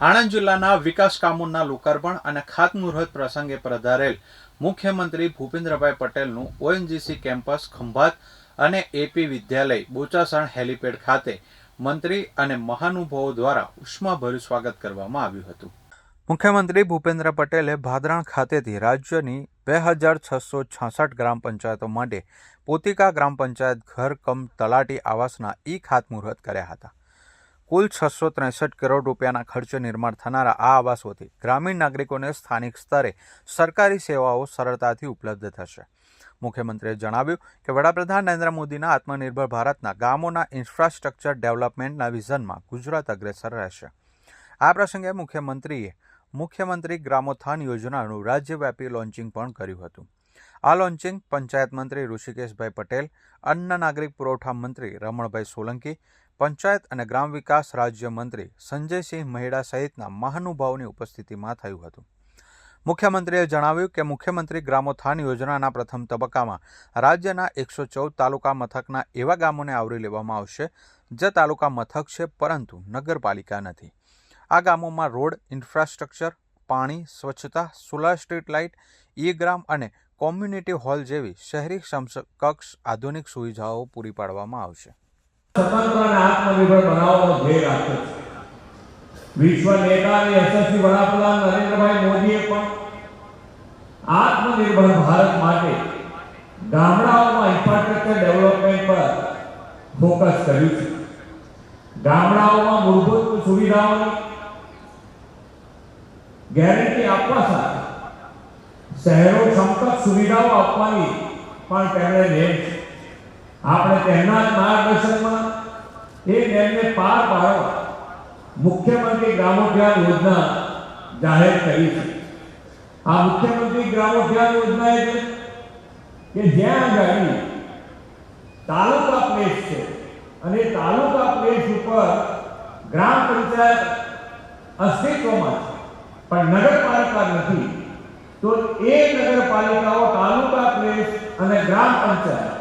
આણંદ જિલ્લાના વિકાસ કામોના લોકાર્પણ અને ખાતમુહૂર્ત પ્રસંગે પધારેલ મુખ્યમંત્રી ભૂપેન્દ્રભાઈ પટેલનું ઓએનજીસી કેમ્પસ ખંભાત અને એપી વિદ્યાલય બોચાસણ હેલીપેડ ખાતે મંત્રી અને મહાનુભાવો દ્વારા ઉષ્માભર્યું સ્વાગત કરવામાં આવ્યું હતું. મુખ્યમંત્રી ભૂપેન્દ્ર પટેલે ભાદરાણ ખાતેથી રાજ્યની બે હજાર છસો છાસઠ ગ્રામ પંચાયતો માટે પોતિકા ગ્રામ પંચાયત ઘર, કમ, તલાટી આવાસના ઈ ખાતમુહૂર્ત કર્યા હતા. કુલ છસો ત્રેસઠ કરોડ રૂપિયાના ખર્ચે નિર્માણ થનારા આ આવાસોથી ગ્રામીણ નાગરિકોને સ્થાનિક સ્તરે સરકારી સેવાઓ સરળતાથી ઉપલબ્ધ થશે. મુખ્યમંત્રીએ જણાવ્યું કે વડાપ્રધાન નરેન્દ્ર મોદીના આત્મનિર્ભર ભારતના ગામોના ઇન્ફ્રાસ્ટ્રક્ચર ડેવલપમેન્ટના વિઝનમાં ગુજરાત અગ્રેસર રહેશે. આ પ્રસંગે મુખ્યમંત્રીએ મુખ્યમંત્રી ગ્રામોત્થાન યોજનાનું રાજ્યવ્યાપી લોન્ચિંગ પણ કર્યું હતું. આ લોન્ચિંગ પંચાયત મંત્રી ઋષિકેશભાઈ પટેલ, અન્ન નાગરિક પુરવઠા મંત્રી રમણભાઈ સોલંકી, પંચાયત અને ગ્રામ વિકાસ રાજ્યમંત્રી સંજયસિંહ મહેડા સહિતના મહાનુભાવોની ઉપસ્થિતિમાં થયું હતું. મુખ્યમંત્રીએ જણાવ્યું કે મુખ્યમંત્રી ગ્રામોત્થાન યોજનાના પ્રથમ તબક્કામાં રાજ્યના એકસો ચૌદ તાલુકા મથકના એવા ગામોને આવરી લેવામાં આવશે, જે તાલુકા મથક છે પરંતુ નગરપાલિકા નથી. આ ગામોમાં રોડ, ઇન્ફ્રાસ્ટ્રક્ચર, પાણી, સ્વચ્છતા, સોલાર સ્ટ્રીટ લાઇટ, ઈ ગ્રામ અને કોમ્યુનિટી હોલ જેવી શહેરી સમકક્ષ આધુનિક સુવિધાઓ પૂરી પાડવામાં આવશે. વિશ્વ નેતા અને યશસ્વી વડાપ્રધાન નરેન્દ્રભાઈ મોદીએ પણ આત્મનિર્ભર ભારત માટે ગામડાઓમાં ઇન્ફ્રાસ્ટ્રક્ચર ડેવલપમેન્ટ પર ફોકસ કર્યું છે. ગામડાઓમાં મૂળભૂત સુવિધાઓની ગેરંટી આપવા સાથે શહેરો સમકક્ષ સુવિધાઓ આપવાની પણ તેમણે નેમ આપણે તેમના માર્ગદર્શનમાં એ નેમને પાર પાડવા મુખ્યમંત્રી ગ્રામોદ્યાન યોજના જાહેર કરી છે. આ મુખ્યમંત્રી ગ્રામોદ્યાન યોજના એટલે કે જ્યાં આગળ તાલુકા પ્લેસ છે અને તાલુકા પ્લેસ ઉપર ગ્રામ પંચાયત અસ્તિત્વમાં છે. પણ નગરપાલિકા નથી. તો એ નગરપાલિકાઓ તાલુકા પ્લેસ અને ગ્રામ પંચાયત.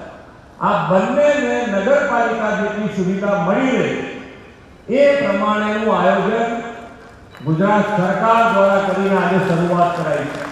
આ બંનેને નગરપાલિકા જેટલી સુવિધા મળી રહે એ પ્રમાણેનું આયોજન ગુજરાત સરકાર દ્વારા કરીને આજે શરૂઆત કરાઈ છે.